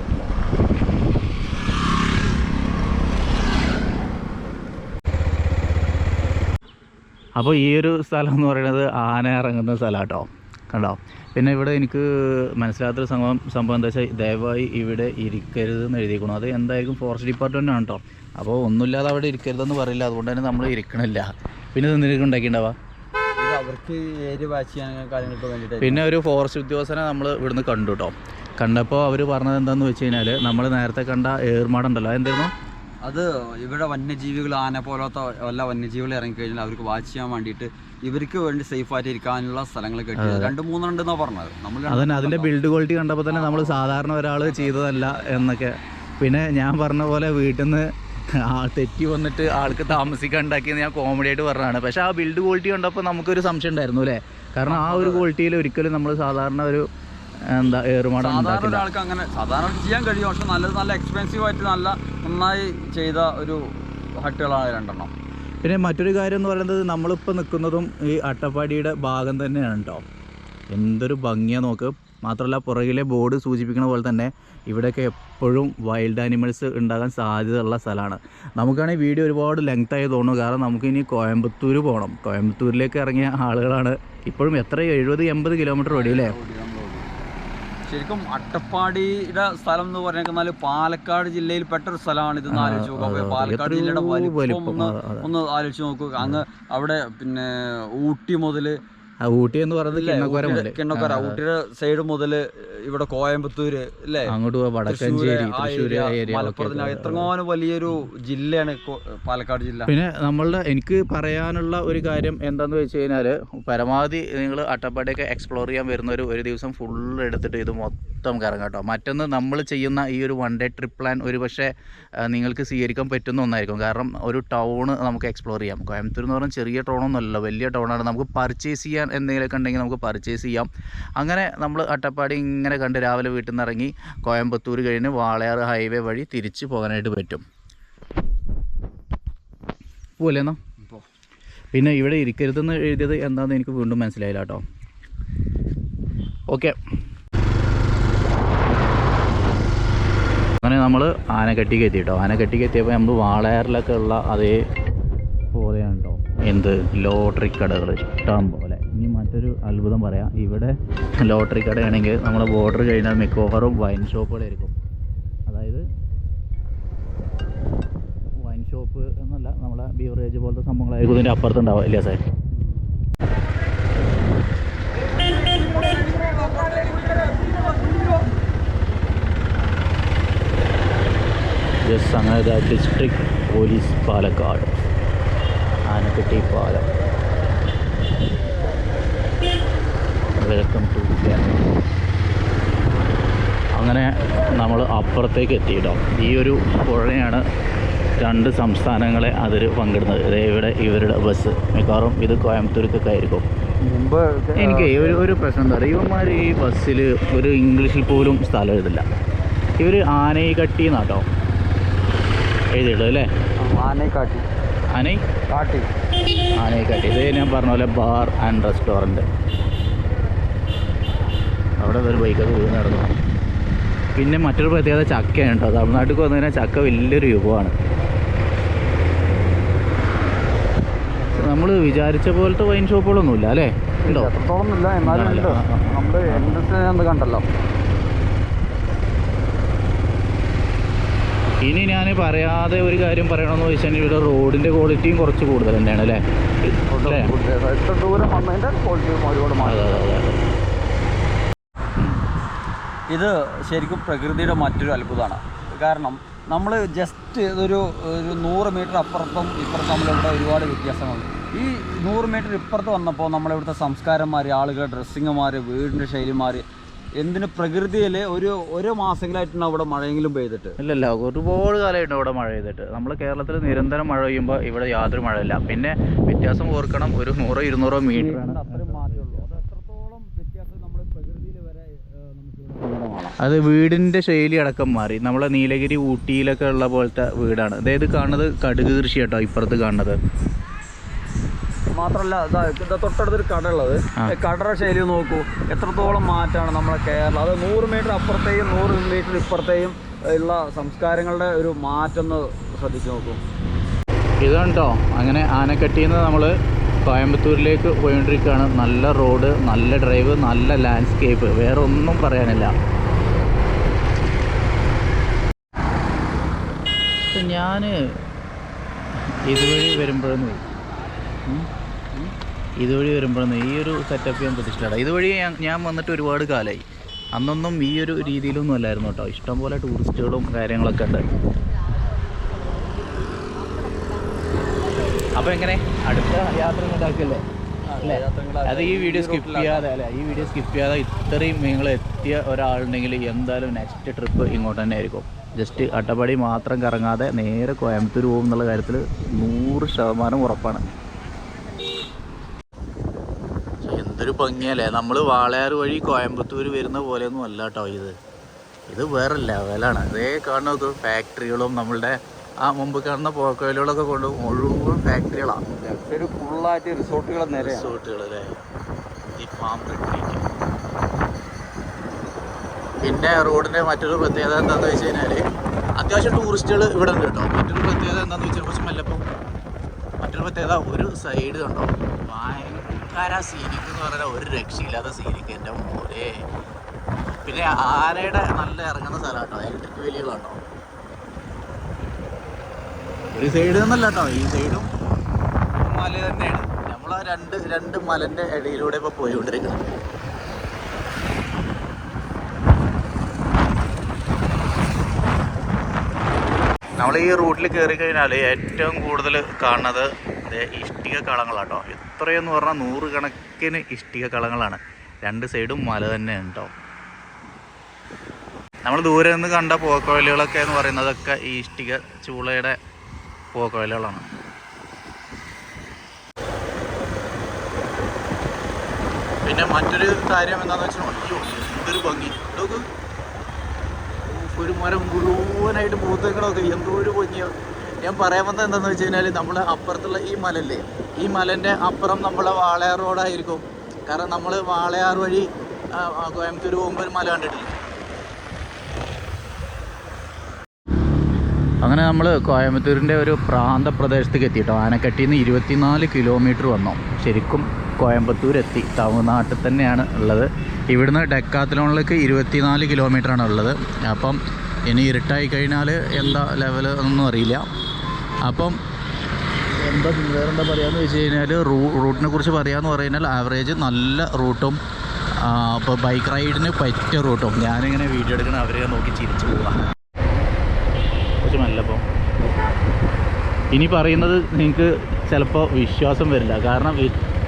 S1: അപ്പോൾ ഈ ഒരു സ്ഥലം എന്ന് പറയുന്നത് ആന ഇറങ്ങുന്ന സ്ഥലം കേട്ടോ കണ്ടോ? പിന്നെ ഇവിടെ എനിക്ക് മനസ്സിലാത്തൊരു സംഭവം സംഭവം എന്താ വെച്ചാൽ ദയവായി ഇവിടെ ഇരിക്കരുത് എന്ന് എഴുതിയിരിക്കണം അത് എന്തായിരിക്കും ഫോറസ്റ്റ് ഡിപ്പാർട്ട്മെന്റ് ആണ് കേട്ടോ അപ്പോൾ ഒന്നുമില്ലാതെ അവിടെ ഇരിക്കരുതെന്ന് പറയില്ല. അതുകൊണ്ട് തന്നെ നമ്മൾ ഇരിക്കണില്ല. പിന്നെ ഇത് എന്തിനൊക്കെ ഉണ്ടാക്കിയിട്ടുണ്ടാവുക
S2: അവർക്ക് ഏരിയ വാച്ച് ചെയ്യാൻ കാര്യങ്ങൾക്ക് വേണ്ടിയിട്ട്
S1: പിന്നെ ഒരു ഫോറസ്റ്റ് ഉദ്യോഗസ്ഥനെ നമ്മൾ ഇവിടുന്ന് കണ്ടു കേട്ടോ കണ്ടപ്പോൾ അവർ പറഞ്ഞത് എന്താണെന്ന് വെച്ച് കഴിഞ്ഞാൽ നമ്മൾ നേരത്തെ കണ്ട ഏർമാടുണ്ടല്ലോ. അതെന്തായിരുന്നു?
S2: അത് ഇവിടെ വന്യജീവികൾ ആന പോലത്തെ വല്ല വന്യജീവികൾ ഇറങ്ങിക്കഴിഞ്ഞാൽ അവർക്ക് വാച്ച് ചെയ്യാൻ വേണ്ടിയിട്ട് ഇവർക്ക് വേണ്ടി സേഫ് ആയിട്ട് ഇരിക്കാനുള്ള സ്ഥലങ്ങൾ കിട്ടി രണ്ട് മൂന്നെണ്ണെന്നാ പറഞ്ഞത്. നമ്മൾ
S1: അതന്നെ അതിന്റെ ബിൽഡ് ക്വാളിറ്റി കണ്ടപ്പോൾ തന്നെ നമ്മൾ സാധാരണ ഒരാൾ ചെയ്തതല്ല എന്നൊക്കെ. പിന്നെ ഞാൻ പറഞ്ഞ പോലെ വീട്ടിൽ നിന്ന് ആ തെറ്റി വന്നിട്ട് ആൾക്ക് താമസിക്കാൻ ഉണ്ടാക്കിയെന്ന് ഞാൻ കോമഡി ആയിട്ട് പറഞ്ഞതാണ്. പക്ഷെ ആ ബിൽഡ് ക്വാളിറ്റി കണ്ടപ്പോൾ നമുക്കൊരു സംശയം ഉണ്ടായിരുന്നു അല്ലേ? കാരണം ആ ഒരു ക്വാളിറ്റിയിൽ ഒരിക്കലും നമ്മൾ സാധാരണ ഒരു എന്താ ഏറുമാടം ഉണ്ടാക്കില്ല.
S2: ഒരാൾക്ക് അങ്ങനെ സാധാരണ ചെയ്യാൻ കഴിയും പക്ഷെ നല്ലത് നല്ല എക്സ്പെൻസീവ് ആയിട്ട് നല്ല നന്നായി ചെയ്ത ഒരു ഹട്ടുകളാണ് രണ്ടെണ്ണം.
S1: പിന്നെ മറ്റൊരു കാര്യം എന്ന് പറയുന്നത് നമ്മളിപ്പോൾ നിൽക്കുന്നതും ഈ അട്ടപ്പാടിയുടെ ഭാഗം തന്നെയാണ് കേട്ടോ എന്തൊരു ഭംഗിയാണ് നോക്ക്. മാത്രമല്ല പുറകിലെ ബോർഡ് സൂചിപ്പിക്കുന്ന പോലെ തന്നെ ഇവിടെയൊക്കെ എപ്പോഴും വൈൽഡ് ആനിമൽസ് ഉണ്ടാകാൻ സാധ്യതയുള്ള സ്ഥലമാണ്. നമുക്കാണെങ്കിൽ വീഡിയോ ഒരുപാട് ലെങ്ത് ആയി തോന്നുന്നു. കാരണം നമുക്കിനി കോയമ്പത്തൂർ പോകണം കോയമ്പത്തൂരിലേക്ക് ഇറങ്ങിയ ആളുകളാണ് ഇപ്പോഴും എത്ര എഴുപത് എൺപത് കിലോമീറ്റർ ഓടി അല്ലേ.
S2: ശരിക്കും അട്ടപ്പാടിയുടെ സ്ഥലം എന്ന് പറഞ്ഞാൽ പാലക്കാട് ജില്ലയിൽ പെട്ട ഒരു സ്ഥലമാണ്
S1: ഇത്
S2: ആലോചിച്ച് നോക്കുക. പാലക്കാട് ജില്ലയുടെ വലിപ്പം ഒന്ന്. ഒന്ന് ആലോചിച്ച് നോക്കുക അങ്ങ് അവിടെ പിന്നെ ഊട്ടി
S1: മുതൽ ഊട്ടി എന്ന് പറയുന്നത്
S2: ഇല്ലേ,
S1: കിണ്ണക്കോര
S2: ഊട്ടിയുടെ- സൈഡ് മുതൽ ഇവിടെ കോയമ്പത്തൂര് അല്ലേ
S1: അങ്ങോട്ട് വടക്കഞ്ചേരി
S2: മലപ്പുറത്തിന് എത്രങ്ങാനും വലിയൊരു ജില്ലയാണ് പാലക്കാട് ജില്ല.
S1: പിന്നെ നമ്മളുടെ എനിക്ക് പറയാനുള്ള ഒരു കാര്യം എന്താന്ന് വെച്ച് കഴിഞ്ഞാൽ പരമാവധി നിങ്ങൾ അട്ടപ്പാടിയൊക്കെ എക്സ്പ്ലോർ ചെയ്യാൻ വരുന്നവർ ഒരു ദിവസം ഫുൾ എടുത്തിട്ട് ഇത് മൊത്തം കറങ്ങാം കേട്ടോ. മറ്റൊന്ന് നമ്മൾ ചെയ്യുന്ന ഈ ഒരു വൺ ഡേ ട്രിപ്പ് പ്ലാൻ ഒരു പക്ഷേ നിങ്ങൾക്ക് സ്വീകരിക്കാൻ പറ്റുന്ന ഒന്നായിരിക്കും. കാരണം ഒരു ടൗൺ നമുക്ക് എക്സ്പ്ലോർ ചെയ്യാം. കോയമ്പത്തൂർ എന്ന് പറഞ്ഞാൽ ചെറിയ ടൗണൊന്നുമല്ല വലിയ ടൗണാണ് നമുക്ക് പർച്ചേസ് ചെയ്യാൻ എന്തെങ്കിലുമൊക്കെ ഉണ്ടെങ്കിൽ നമുക്ക് പർച്ചേസ് ചെയ്യാം. അങ്ങനെ നമ്മൾ അട്ടപ്പാടി ഇങ്ങനെ കണ്ട് രാവിലെ വീട്ടിൽ നിന്ന് ഇറങ്ങി കോയമ്പത്തൂർ കഴിഞ്ഞ് വാളയാർ ഹൈവേ വഴി തിരിച്ച് പോകാനായിട്ട് പറ്റും. പോലെന്ന പിന്നെ ഇവിടെ ഇരിക്കരുതെന്ന് എഴുതിയത് എന്താണെന്ന് എനിക്ക് വീണ്ടും മനസ്സിലായില്ല കേട്ടോ. ഓക്കെ. അങ്ങനെ നമ്മൾ ആനക്കട്ടിക്ക് എത്തി കേട്ടോ ആനക്കട്ടിക്ക് എത്തിയപ്പോൾ നമ്മൾ വാളയാറിലൊക്കെ ഉള്ള അതേ പോലെയാണ് കേട്ടോ എന്ത്? ലോട്ടറി കടകൾ ഇഷ്ടം പോലെ. ഇനി മറ്റൊരു അത്ഭുതം പറയാം. ഇവിടെ ലോട്ടറി കടയാണെങ്കിൽ നമ്മുടെ ബോർഡർ കഴിഞ്ഞാൽ മിക്കവാറും വൈൻ ഷോപ്പുകളായിരിക്കും അതായത് വൈൻ ഷോപ്പ് എന്നല്ല നമ്മളെ ബീവറേജ് പോലത്തെ സംഭവങ്ങളായിരിക്കും ഇതിന്റെ അപ്പുറത്തുണ്ടാവുക ഇല്ല സാർ യെസ് അങ്ങനെ ഡിസ്ട്രിക്ട് പോലീസ് പാലക്കാട്. ആനക്കട്ടി പാലം. വെൽക്കം ടു അങ്ങനെ നമ്മൾ അപ്പുറത്തേക്ക് എത്തിയിട്ടോ. ഈ ഒരു പുഴയാണ് രണ്ട് സംസ്ഥാനങ്ങളെ അതിൽ പങ്കിടുന്നത്. ദേ ഇവിടെ ഇവരുടെ ബസ്. മിക്കവാറും ഇത് കോയമ്പത്തൂർക്കൊക്കെ ആയിരിക്കും
S2: മുമ്പ്
S1: എനിക്ക് ഒരു ഒരു പ്രശ്നം എന്താ പറയുക ഇവന്മാർ ഈ ബസ്സിൽ ഒരു ഇംഗ്ലീഷിൽ പോലും സ്ഥലം എഴുതില്ല. ഇവർ ആനൈകട്ടി എന്നാട്ടോ എഴുതിയിട്ടുള്ളത് അല്ലേ?
S2: ആനൈക്കാട്ടി
S1: ആനൈ
S2: കാട്ടി.
S1: ആനയിക്കാട്ടി ഇത് ഞാൻ പറഞ്ഞ പോലെ ബാർ ആൻഡ് റെസ്റ്റോറന്റ്. അവിടെ ഒരു ബൈക്കൊക്കെ വീണ് നടന്നു. പിന്നെ മറ്റൊരു പ്രത്യേകത ചക്കയാണ് കേട്ടോ. തമിഴ്നാട്ടിൽ വന്നു കഴിഞ്ഞാൽ ചക്ക വലിയൊരു വിഭവമാണ് നമ്മൾ വിചാരിച്ച പോലത്തെ വൈൻ ഷോപ്പുകളൊന്നുമില്ല അല്ലേ? ഉണ്ടോ?
S2: എത്രത്തോളം ഇല്ല. എന്നാലും ഉണ്ട്. എന്ത് കണ്ടല്ലോ.
S1: ഇനി ഞാൻ പറയാതെ ഒരു കാര്യം പറയണമെന്ന് വെച്ചാൽ ഇവിടെ റോഡിന്റെ ക്വാളിറ്റിയും കുറച്ച് കൂടുതൽ തന്നെയാണ് അല്ലേ? അല്ലേ?
S2: എത്ര ദൂരം വന്നതിന്റെ ക്വാളിറ്റിയും ഒരുപാട് മാറി. ഇത് ശരിക്കും പ്രകൃതിയുടെ മറ്റൊരു അത്ഭുതമാണ്. കാരണം നമ്മൾ ജസ്റ്റ് ഇതൊരു ഒരു നൂറ് മീറ്റർ അപ്പുറത്തും ഇപ്പുറത്തും നമ്മളിവിടെ ഒരുപാട് വ്യത്യാസങ്ങളുണ്ട്. ഈ നൂറ് മീറ്റർ ഇപ്പുറത്ത് വന്നപ്പോൾ നമ്മളിവിടുത്തെ സംസ്കാരം മാറി ആളുകളുടെ ഡ്രസ്സിങ് മാറി വീടിന്റെ ശൈലി മാറി എന്തിന് പ്രകൃതിയിൽ ഒരു ഒരു മാസങ്ങളായിട്ടാണ് അവിടെ മഴയെങ്കിലും പെയ്തിട്ട്?
S1: ഇല്ലല്ല ഒരുപാട് കാലമായിട്ട് അവിടെ മഴ പെയ്തിട്ട്. നമ്മൾ കേരളത്തിൽ നിരന്തരം മഴ പെയ്യുമ്പോൾ ഇവിടെ യാതൊരു മഴയില്ല. പിന്നെ വ്യത്യാസം ഓർക്കണം ഒരു നൂറോ ഇരുന്നൂറോ മീറ്റർ
S2: അത് വീടിന്റെ
S1: അത് വീടിന്റെ ശൈലി അടക്കം മാറി. നമ്മളെ നീലഗിരി ഊട്ടിയിലൊക്കെ ഉള്ള പോലത്തെ വീടാണ്. അതായത് കാണുന്നത് കടുക് കൃഷി കേട്ടോ ഇപ്പുറത്ത് കാണുന്നത്.
S2: മാത്രമല്ല ഇതാ തൊട്ടടുത്ത് തൊട്ടടുത്തൊരു കടയുള്ളത്.
S1: കടറ.
S2: കടയുടെ ശൈലി നോക്കൂ. എത്രത്തോളം മാറ്റമാണ് നമ്മുടെ കേരളം. അത് നൂറ് മീറ്റർ അപ്പുറത്തെയും നൂറ് മീറ്റർ ഇപ്പുറത്തെയും ഉള്ള സംസ്കാരങ്ങളുടെ ഒരു മാറ്റം ശ്രദ്ധിച്ചു നോക്കൂ.
S1: ഇതുണ്ടോ? അങ്ങനെ ആനക്കട്ടിയിൽ നിന്ന് നമ്മൾ കോയമ്പത്തൂരിലേക്ക് പോയിക്കൊണ്ടിരിക്കുകയാണ്. നല്ല റോഡ് നല്ല ഡ്രൈവ് നല്ല ലാൻഡ്സ്കേപ്പ് വേറെ ഒന്നും പറയാനില്ല. ഞാൻ ഇതുവഴി വരുമ്പോഴൊന്നും ഇതുവഴി വരുമ്പോഴൊന്നും ഈ ഒരു സെറ്റപ്പ് ഞാൻ പ്രതീക്ഷിച്ചില്ല ഇതുവഴി ഞാൻ- വന്നിട്ട് ഒരുപാട് കാലമായി അന്നൊന്നും ഈ ഒരു രീതിയിലൊന്നും അല്ലായിരുന്നു കേട്ടോ. ഇഷ്ടംപോലെ ടൂറിസ്റ്റുകളും കാര്യങ്ങളൊക്കെ ഉണ്ട്. അപ്പോൾ എങ്ങനെ? അടുത്ത യാത്ര ഉണ്ടാക്കില്ലേ? അത് ഈ വീഡിയോ സ്കിപ്പ് ചെയ്യാതെ അല്ലേ? ഈ വീഡിയോ സ്കിപ്പ് ചെയ്യാതെ ഇത്രയും നിങ്ങൾ എത്തിയ ഒരാളുണ്ടെങ്കിൽ എന്തായാലും നെക്സ്റ്റ് ട്രിപ്പ് ഇങ്ങോട്ട് തന്നെ ആയിരിക്കും. ജസ്റ്റ് അട്ടപ്പാടി മാത്രം കറങ്ങാതെ നേരെ കോയമ്പത്തൂർ പോകും എന്നുള്ള കാര്യത്തിൽ നൂറ് ശതമാനം ഉറപ്പാണ്. എന്തൊരു ഭംഗിയല്ലേ. നമ്മൾ വാളയാർ വഴി കോയമ്പത്തൂർ വരുന്ന പോലെയൊന്നും അല്ല കേട്ടോ ഇത്. ഇത് വേറെ ലെവലാണ്. അതേ കാണുന്ന നോക്ക് ഫാക്ടറികളും നമ്മളുടെ ആ മുമ്പ് കാണുന്ന പോക്കോയിലുകളൊക്കെ കൊണ്ട് മുഴുവൻ ഫാക്ടറികളാണ്
S2: ഒരു ഫുള്ളായിട്ട് റിസോർട്ടുകൾ
S1: റിസോർട്ടുകൾ അല്ലേ ഈ ഫാം റിട്രീറ്റ് പിന്നെ റോഡിന്റെ മറ്റൊരു പ്രത്യേകത എന്താണെന്ന് വെച്ച് കഴിഞ്ഞാൽ അത്യാവശ്യം ടൂറിസ്റ്റുകൾ ഇവിടെ ഉണ്ട് കേട്ടോ മറ്റൊരു പ്രത്യേകത എന്താണെന്ന് വെച്ചാൽ കുറച്ച് മല്ലപ്പം. മറ്റൊരു പ്രത്യേകത ഒരു സൈഡ് കണ്ടോ? ഭയങ്കര സീനിക്ക് എന്ന് പറഞ്ഞാൽ ഒരു രക്ഷയില്ലാത്ത സീനിക്ക് എന്റെ മോനെ. പിന്നെ ആനയുടെ നല്ല ഇറങ്ങുന്ന സ്ഥലം കേട്ടോ ഇലക്ട്രിക് വേലികളുണ്ടോ ഒരു സൈഡിൽ നിന്നല്ല കേട്ടോ ഈ സൈഡും മല തന്നെയാണ്. നമ്മൾ ആ രണ്ട് രണ്ട് മലന്റെ ഇടയിലൂടെ ഇപ്പൊ പോയിക്കൊണ്ടിരിക്കുന്നത് നമ്മൾ ഈ റൂട്ടിൽ കയറി കഴിഞ്ഞാൽ ഏറ്റവും കൂടുതൽ കാണുന്നത് ഇഷ്ടിക കളങ്ങളാട്ടോ എത്രയെന്ന് പറഞ്ഞാൽ നൂറുകണക്കിന് ഇഷ്ടിക കളങ്ങളാണ് രണ്ട് സൈഡും മല തന്നെ ഉണ്ടോ നമ്മൾ ദൂരെ നിന്ന് കണ്ട പോക്കോയിലുകളൊക്കെ എന്ന് പറയുന്നതൊക്കെ ഈ ഇഷ്ടിക ചൂളയുടെ പോക്കോയിലുകളാണ് പിന്നെ മറ്റൊരു കാര്യം എന്താണെന്ന് വെച്ചാൽ അയ്യോ എന്തൊരു ഭംഗി. ഒരു മരം മുഴുവനായിട്ട് പൂത്തേക്കണമൊക്കെ എന്തോ ഒരു ഭംഗിയോ. ഞാൻ പറയാൻ വന്നത് എന്താണെന്ന് വെച്ച് കഴിഞ്ഞാൽ നമ്മൾ അപ്പുറത്തുള്ള ഈ മലല്ലേ ഈ മലന്റെ അപ്പുറം നമ്മളെ വാളയാർ റോഡായിരിക്കും. കാരണം നമ്മൾ വാളയാർ വഴി കോയമ്പത്തൂർ പോകുമ്പോൾ ഒരു മല കണ്ടിട്ടില്ല? അങ്ങനെ നമ്മൾ കോയമ്പത്തൂരിന്റെ ഒരു പ്രാന്ത പ്രദേശത്തേക്ക് എത്തിയിട്ടോ ആനക്കട്ടിയിൽ നിന്ന് ഇരുപത്തിനാല് കിലോമീറ്റർ വന്നു. ശരിക്കും കോയമ്പത്തൂർ എത്തി തമിഴ്നാട്ടിൽ തന്നെയാണ് ഉള്ളത്. ഇവിടുന്ന് ഡെക്കാത്തലോണിലേക്ക് ഇരുപത്തിനാല് കിലോമീറ്ററാണ് ഉള്ളത്. അപ്പം ഇനി ഇരുട്ടായി കഴിഞ്ഞാൽ എന്താ ലെവൽ ഒന്നും അറിയില്ല. അപ്പം എന്താ വേറെന്താ പറയുകയെന്ന് വെച്ച് കഴിഞ്ഞാൽ റൂ റൂട്ടിനെ കുറിച്ച് പറയാന്ന് പറഞ്ഞാൽ ആവറേജ് നല്ല റൂട്ടും അപ്പോൾ ബൈക്ക് റൈഡിന് പറ്റിയ റൂട്ടും. ഞാനിങ്ങനെ വീഡിയോ എടുക്കണ അവരെ നോക്കി ചിരിച്ചു പോവാം. കുറച്ച് മെല്ലപ്പോൾ ഇനി പറയുന്നത് നിങ്ങൾക്ക് ചിലപ്പോൾ വിശ്വാസം വരില്ല. കാരണം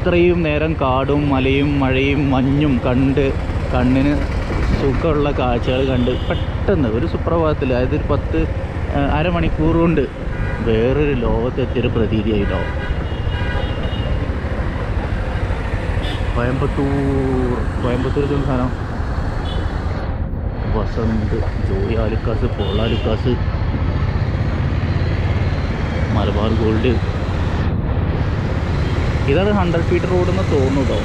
S1: ഇത്രയും നേരം കാടും മലയും മഴയും മഞ്ഞും കണ്ട് കണ്ണിന് സുഖമുള്ള കാഴ്ചകൾ കണ്ട് പെട്ടെന്ന് ഒരു സുപ്രഭാതത്തിൽ അതായത് ഒരു പത്ത് അരമണിക്കൂർ കൊണ്ട് വേറൊരു ലോകത്തെത്തിയൊരു പ്രതീതിയായിട്ടോ? കോയമ്പത്തൂർ കോയമ്പത്തൂർ സാധനം വസന്ത് ജോയി ആലുക്കാസ് പോളാലുക്കാസ് മലബാർ ഗോൾഡ്. ഇതാണ് ഹൺഡ്രഡ് ഫീറ്റ് റോഡ് എന്ന് തോന്നുന്നു കേട്ടോ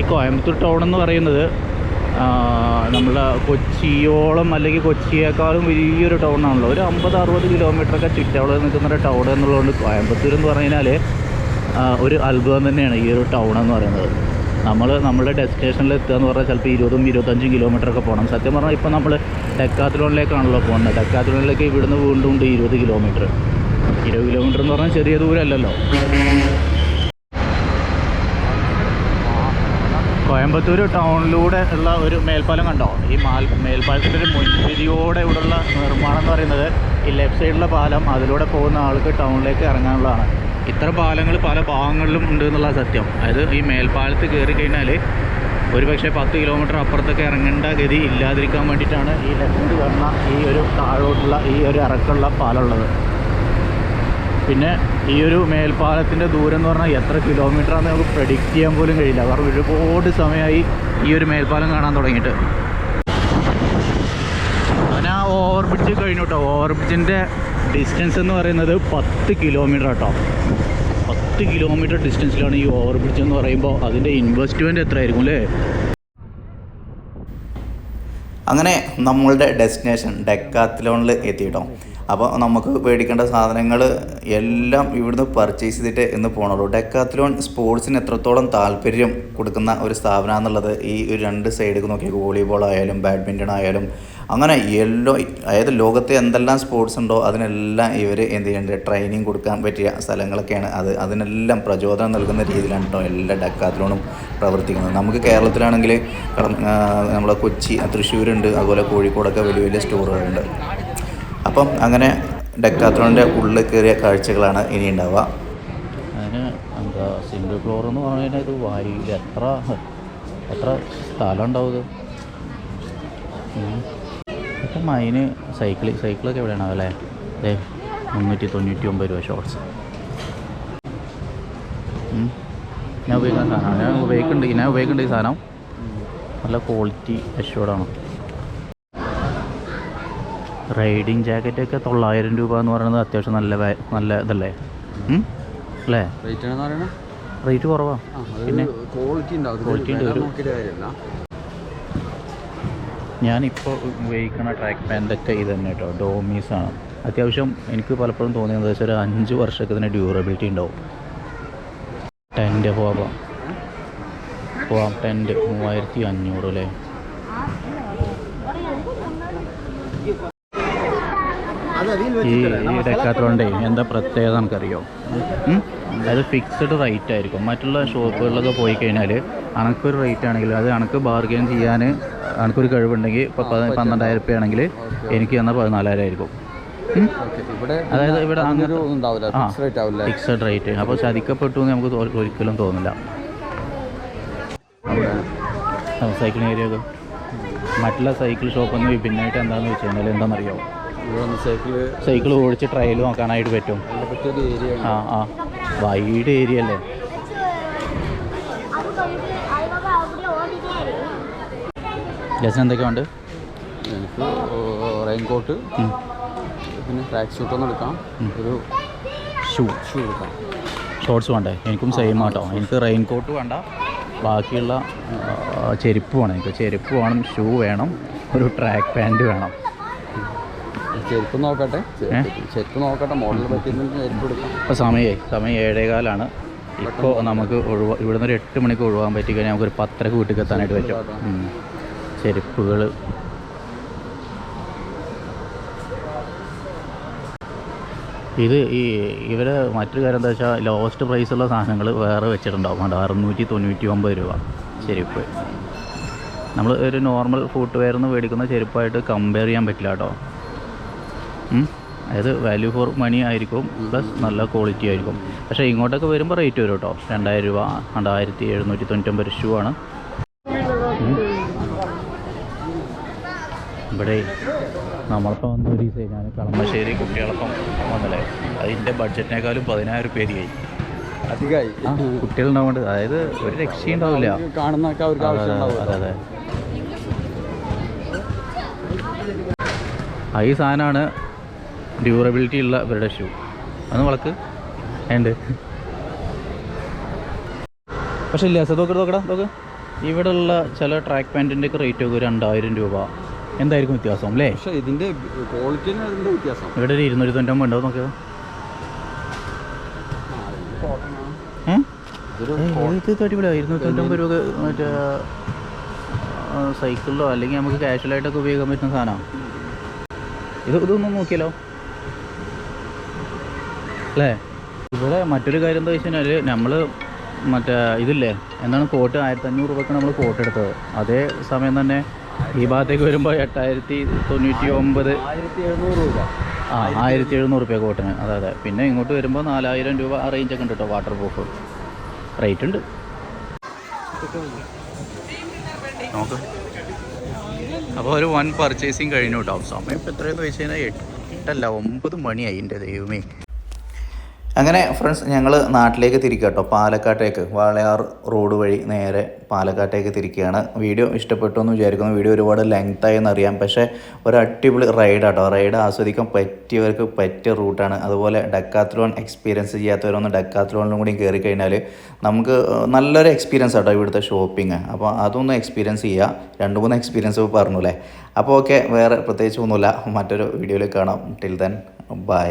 S1: ഈ കോയമ്പത്തൂർ ടൗൺ എന്ന് പറയുന്നത് നമ്മുടെ കൊച്ചിയോളം അല്ലെങ്കിൽ കൊച്ചിയേക്കാളും വലിയൊരു ടൗൺ ആണല്ലോ. ഒരു അമ്പത് അറുപത് കിലോമീറ്ററൊക്കെ നിൽക്കുന്ന ഒരു ടൗൺ എന്നുള്ളതുകൊണ്ട് കോയമ്പത്തൂർ എന്ന് പറഞ്ഞു കഴിഞ്ഞാൽ ഒരു അത്ഭുതം തന്നെയാണ് ഈ ഒരു ടൗൺ എന്ന് പറയുന്നത്. നമ്മൾ നമ്മുടെ ഡെസ്റ്റിനേഷനിൽ എത്തുക എന്ന് പറഞ്ഞാൽ ചിലപ്പോൾ ഇരുപതും ഇരുപത്തഞ്ചും കിലോമീറ്റർ ഒക്കെ പോകണം സത്യം പറഞ്ഞാൽ ഇപ്പോൾ നമ്മൾ ഡെക്കാത്തിലോണിലേക്കാണല്ലോ പോകുന്നത് ഡെക്കാത്തിലോണിലേക്ക് ഇവിടുന്ന് വീണ്ടും ഉണ്ട് ഇരുപത് കിലോമീറ്റർ ഇരുപത് കിലോമീറ്റർ എന്ന് പറഞ്ഞാൽ ചെറിയ ദൂരമല്ലല്ലോ കോയമ്പത്തൂർ ടൗണിലൂടെ ഉള്ള ഒരു മേൽപ്പാലം കണ്ടോ? ഈ മാൽ മേൽപ്പാലത്തിന്റെ ഒരു മുൻവിധിയോടെ ഇവിടെയുള്ള നിർമ്മാണം എന്ന് പറയുന്നത് ഈ ലെഫ്റ്റ് സൈഡിലുള്ള പാലം അതിലൂടെ പോകുന്ന ആൾക്ക് ടൗണിലേക്ക് ഇറങ്ങാനുള്ളതാണ്. ഇത്ര പാലങ്ങൾ പല ഭാഗങ്ങളിലും ഉണ്ട് എന്നുള്ള സത്യം. അതായത് ഈ മേൽപ്പാലത്ത് കയറി കഴിഞ്ഞാൽ ഒരു പക്ഷേ പത്ത് കിലോമീറ്റർ അപ്പുറത്തൊക്കെ ഇറങ്ങേണ്ട ഗതി ഇല്ലാതിരിക്കാൻ വേണ്ടിയിട്ടാണ് ഈ ലെഫ്റ്റ് വരുന്ന ഈ ഒരു താഴോട്ടുള്ള ഈ ഒരു ഇറക്കമുള്ള പാലമുള്ളത്. പിന്നെ ഈ ഒരു മേൽപ്പാലത്തിന്റെ ദൂരം എന്ന് പറഞ്ഞാൽ എത്ര കിലോമീറ്റർ ആണെന്ന് നമുക്ക് പ്രഡിക്റ്റ് ചെയ്യാൻ പോലും കഴിയില്ല. കാരണം ഒരുപാട് സമയമായി ഈ ഒരു മേൽപ്പാലം കാണാൻ തുടങ്ങിയിട്ട്. അങ്ങനെ ആ ഓവർ ബ്രിഡ്ജ് കഴിഞ്ഞു കേട്ടോ ഓവർ ബ്രിഡ്ജിന്റെ ഡിസ്റ്റൻസ് എന്ന് പറയുന്നത് പത്ത് കിലോമീറ്റർ കേട്ടോ പത്ത് കിലോമീറ്റർ ഡിസ്റ്റൻസിലാണ് ഈ ഓവർ ബ്രിഡ്ജ് എന്ന് പറയുമ്പോൾ അതിന്റെ ഇൻവെസ്റ്റ്മെന്റ് എത്ര ആയിരിക്കും അല്ലേ
S3: അങ്ങനെ നമ്മളുടെ ഡെസ്റ്റിനേഷൻ ഡെക്കാത്തിലോണിൽ എത്തിയിട്ടോ അപ്പോൾ നമുക്ക് മേടിക്കേണ്ട സാധനങ്ങൾ എല്ലാം ഇവിടുന്ന് പർച്ചേസ് ചെയ്തിട്ട് എന്ന് പോകണുള്ളൂ ഡെക്കാത്തിലോൺ സ്പോർട്സിന് എത്രത്തോളം താല്പര്യം കൊടുക്കുന്ന ഒരു സ്ഥാപനമാണെന്നുള്ളത് ഈ ഒരു രണ്ട് സൈഡിൽ നോക്കി വോളിബോൾ ആയാലും ബാഡ്മിന്റൺ ആയാലും അങ്ങനെ എല്ലോ അതായത് ലോകത്തെ എന്തെല്ലാം സ്പോർട്സ് ഉണ്ടോ അതിനെല്ലാം ഇവർ എന്ത് ചെയ്യേണ്ടത് ട്രെയിനിങ് കൊടുക്കാൻ പറ്റിയ സ്ഥലങ്ങളൊക്കെയാണ് അത്. അതിനെല്ലാം പ്രചോദനം നൽകുന്ന രീതിയിലാണ് കേട്ടോ എല്ലാ ഡക്കാത്തിലോണും പ്രവർത്തിക്കുന്നത്. നമുക്ക് കേരളത്തിലാണെങ്കിൽ നമ്മളെ കൊച്ചി തൃശ്ശൂരുണ്ട്. അതുപോലെ കോഴിക്കോടൊക്കെ വലിയ വലിയ സ്റ്റോറുകളുണ്ട് അപ്പം അങ്ങനെ ഡെക്കാത്രോണിന്റെ ഉള്ളിൽ കയറിയ കാഴ്ചകളാണ് ഇനി ഉണ്ടാവുക.
S1: അതിന് എന്താ സിംഗിൾ ഫ്ലോർ എന്ന് പറഞ്ഞാൽ ഇത് വായിൽ എത്ര എത്ര സ്ഥലം ഉണ്ടാവും ഇത്. ഇപ്പം അതിന് സൈക്കിൾ സൈക്കിളൊക്കെ എവിടെയാണ് അല്ലേ? അതെ മുന്നൂറ്റി തൊണ്ണൂറ്റി ഒമ്പത് രൂപ ഷോർട്സ് ഞാൻ ഉപയോഗിക്കുന്ന സാധനമാണ് ഞാൻ ഉപയോഗിക്കുന്നുണ്ട് ഞാൻ ഉപയോഗിക്കുന്നുണ്ട് ഈ സാധനം. നല്ല ക്വാളിറ്റി അഷ്യൂർഡാണ് റൈഡിങ് ജാക്കറ്റൊക്കെ തൊള്ളായിരം രൂപ എന്ന് പറയുന്നത് അത്യാവശ്യം നല്ല നല്ല ഇതല്ലേ? അല്ലേ?
S2: റേറ്റ്
S1: കുറവാണ് പിന്നെ
S2: ക്വാളിറ്റി ഉണ്ടാവും.
S1: ക്വാളിറ്റി ഉണ്ട്, ഒരു- ഞാനിപ്പോൾ ഉപയോഗിക്കുന്ന ട്രാക്ക് പാന്റൊക്കെ ഇത് തന്നെ കേട്ടോ ആണ്. അത്യാവശ്യം എനിക്ക് പലപ്പോഴും തോന്നിയത് വെച്ചാൽ ഒരു അഞ്ച് വർഷമൊക്കെ ഇതിന് ഡ്യൂറബിലിറ്റി ഉണ്ടാവും. ടെന്റ് പോവാം. പോവാം. ടെന്റ് മൂവായിരത്തി അഞ്ഞൂറ് അല്ലേ ഈ ഡെക്കാത്രോണ്ടേ എന്താ പ്രത്യേകത നമുക്കറിയോ? അത് അതായത് ഫിക്സഡ് റേറ്റ് ആയിരിക്കും. മറ്റുള്ള ഷോപ്പുകളിലൊക്കെ പോയി കഴിഞ്ഞാൽ അണക്കൊരു റേറ്റ് ആണെങ്കിൽ അത് അണക്ക് ബാർഗെയിൻ ചെയ്യാൻ അണക്കൊരു കഴിവുണ്ടെങ്കിൽ ഇപ്പോൾ പന്ത്രണ്ടായിരം റുപ്യ ആണെങ്കിൽ എനിക്ക് തന്നാൽ പതിനാലായിരം ആയിരിക്കും. അതായത് ഇവിടെ ഫിക്സഡ് റേറ്റ് അപ്പോൾ ചതിക്കപ്പെട്ടു എന്ന് നമുക്ക് ഒരിക്കലും തോന്നില്ല. സൈക്കിൾ ഏരിയ ഒക്കെ. മറ്റുള്ള സൈക്കിൾ ഷോപ്പൊന്നും വിഭിന്നമായിട്ട് എന്താണെന്ന് വെച്ച് കഴിഞ്ഞാൽ എന്താണെന്നറിയോ?
S2: ഇവിടെ വന്ന് സൈക്കിൾ
S1: സൈക്കിൾ ഓടിച്ച് ട്രയൽ നോക്കാനായിട്ട് പറ്റും. ആ ആ. വൈഡ് ഏരിയ അല്ലേ?
S4: അത്
S1: എന്തൊക്കെയാ ഉണ്ട്
S2: എനിക്ക് റെയിൻ കോട്ട് പിന്നെ ട്രാക്ക് ഒന്ന് എടുക്കാം. ഒരു
S1: ഷൂ.
S2: ഷൂ എടുക്കാം.
S1: ഷോർട്സ് വേണ്ടേ? എനിക്കും സെയിം ആട്ടോ. എനിക്ക് റെയിൻ കോട്ട് വേണ്ട. ബാക്കിയുള്ള ചെരുപ്പ് വേണം. എനിക്ക് ചെരുപ്പ് വേണം ഷൂ വേണം ഒരു ട്രാക്ക് പാന്റ് വേണം.
S2: ചെരുപ്പ് നോക്കട്ടെ? ചെരുപ്പ് നോക്കട്ടെ മോഡൽ പറ്റിയിരുന്നെങ്കിൽ ചെരുപ്പ് എടുക്കാം.
S1: ഇപ്പോൾ സമയമായി സമയം ഏഴേകാലാണ്. ഇപ്പോൾ നമുക്ക് ഒഴിവ് ഇവിടുന്ന് ഒരു എട്ട് മണിക്ക് ഒഴിവാൻ പറ്റി കഴിഞ്ഞാൽ നമുക്കൊരു പത്തരക്ക് വീട്ടിൽ എത്താനായിട്ട് പറ്റും. ചെരുപ്പുകൾ ഇത് ഈ ഇവരെ മറ്റൊരു കാര്യം എന്താ വെച്ചാൽ ലോവസ്റ്റ് പ്രൈസുള്ള സാധനങ്ങൾ വേറെ വെച്ചിട്ടുണ്ടാവും. അറുന്നൂറ്റി തൊണ്ണൂറ്റി ഒമ്പത് രൂപ ചെരുപ്പ്. നമ്മൾ ഒരു നോർമൽ ഫുട്ട് വെയർ നിന്ന് മേടിക്കുന്ന ചെരുപ്പായിട്ട് കമ്പയർ ചെയ്യാൻ പറ്റില്ല കേട്ടോ. അതായത് വാല്യൂ ഫോർ മണി ആയിരിക്കും പ്ലസ് നല്ല ക്വാളിറ്റി ആയിരിക്കും. പക്ഷേ ഇങ്ങോട്ടൊക്കെ വരുമ്പോൾ റേറ്റ് വരും കേട്ടോ രണ്ടായിരം രൂപ രണ്ടായിരത്തി എഴുന്നൂറ്റി തൊണ്ണൂറ്റൊമ്പത് ഷൂ ആണ്. ഇവിടെ നമ്മളിപ്പോൾ വന്ന ഒരു ദിവസം ഞാൻ കളമശ്ശേരി കുട്ടികളൊപ്പം വന്നല്ലേ? അതിന്റെ ബഡ്ജറ്റിനേക്കാളും പതിനായിരം രൂപ
S2: അധികമായി
S1: അധികമായി കുട്ടികളുണ്ടാവേണ്ടത് അതായത് ഒരു രക്ഷയും ഉണ്ടാവില്ല. കാണുന്ന ഈ സാധനമാണ് ഡ്യൂറബിലിറ്റി ഉള്ള ഇവരുടെ ഷൂ അന്ന് വളക്ക്. ഉണ്ട് പക്ഷെ ഇല്ല നോക്കട്ടെ നോക്കടാ നോക്ക് ഇവിടെ ഉള്ള ചില ട്രാക്ക് പാന്റിന്റെ ഒക്കെ റേറ്റ് ഒക്കെ രണ്ടായിരം രൂപ. എന്തായിരിക്കും വ്യത്യാസം അല്ലേ?
S2: പക്ഷേ ഇതിന്റെ ക്വാളിറ്റി വ്യത്യാസം?
S1: ഇവിടെ ഒരു ഇരുന്നൂറ്റി തൊണ്ണൂറ്റൊമ്പത് ഉണ്ടാവും നോക്കിയോ ഇരുന്നൂറ്റൊമ്പത് രൂപ മറ്റേ സൈക്കിളിലോ അല്ലെങ്കിൽ നമുക്ക് കാഷ്വലായിട്ടൊക്കെ ഉപയോഗിക്കാൻ പറ്റുന്ന സാധനമാണ് ഇത് ഇതൊന്നും നോക്കിയാലോ? അല്ലേ? ഇവിടെ മറ്റൊരു കാര്യം എന്താ വെച്ച് കഴിഞ്ഞാൽ നമ്മൾ മറ്റേ ഇതില്ലേ? എന്താണ് കോട്ട് ആയിരത്തി അഞ്ഞൂറ് രൂപക്ക് നമ്മൾ കോട്ട് എടുത്തത്. അതേ സമയം തന്നെ ഈ ഭാഗത്തേക്ക് വരുമ്പോൾ എട്ടായിരത്തി തൊണ്ണൂറ്റി ഒമ്പത്
S2: ആയിരത്തി എഴുന്നൂറ് രൂപ.
S1: ആ ആയിരത്തി എഴുന്നൂറ് രൂപ കോട്ടിന് അതെ അതെ പിന്നെ ഇങ്ങോട്ട് വരുമ്പോൾ നാലായിരം രൂപ ആ റേഞ്ചൊക്കെ ഉണ്ട് കേട്ടോ വാട്ടർ പ്രൂഫ് റേറ്റ് ഉണ്ട്. നോക്ക്. അപ്പോൾ ഒരു വൺ പർച്ചേസിങ് കഴിഞ്ഞു കേട്ടോ സമയം ഇപ്പോൾ എത്രയെന്ന് വെച്ച് കഴിഞ്ഞാൽ എട്ടല്ല ഒമ്പത് മണിയായി എന്റെ ദൈവമേ.
S3: അങ്ങനെ ഫ്രണ്ട്സ് ഞങ്ങൾ നാട്ടിലേക്ക് തിരിക്കുക കേട്ടോ പാലക്കാട്ടേക്ക് വാളയാർ റോഡ് വഴി നേരെ പാലക്കാട്ടേക്ക് തിരിക്കുകയാണ്. വീഡിയോ ഇഷ്ടപ്പെട്ടു എന്ന് വിചാരിക്കുന്നു. വീഡിയോ ഒരുപാട് ലെങ്ത് എന്നറിയാം പക്ഷേ ഒരു അടിപൊളി റൈഡാട്ടോ റൈഡ് ആസ്വദിക്കാൻ പറ്റിയവർക്ക് പറ്റിയ റൂട്ടാണ് അതുപോലെ ഡക്കാത്ലോൺ എക്സ്പീരിയൻസ് ചെയ്യാത്തവരൊന്ന് ഡക്കാത്ലോണിലും കൂടി കയറി കഴിഞ്ഞാൽ നമുക്ക് നല്ലൊരു എക്സ്പീരിയൻസ് ആട്ടോ ഇവിടുത്തെ ഷോപ്പിംഗ് അപ്പോൾ അതൊന്ന് എക്സ്പീരിയൻസ് ചെയ്യുക രണ്ട് മൂന്ന് എക്സ്പീരിയൻസ് പറഞ്ഞു അല്ലേ അപ്പോൾ ഓക്കെ വേറെ പ്രത്യേകിച്ച് ഒന്നുമില്ല. മറ്റൊരു വീഡിയോയിൽ കാണാം. Till then bye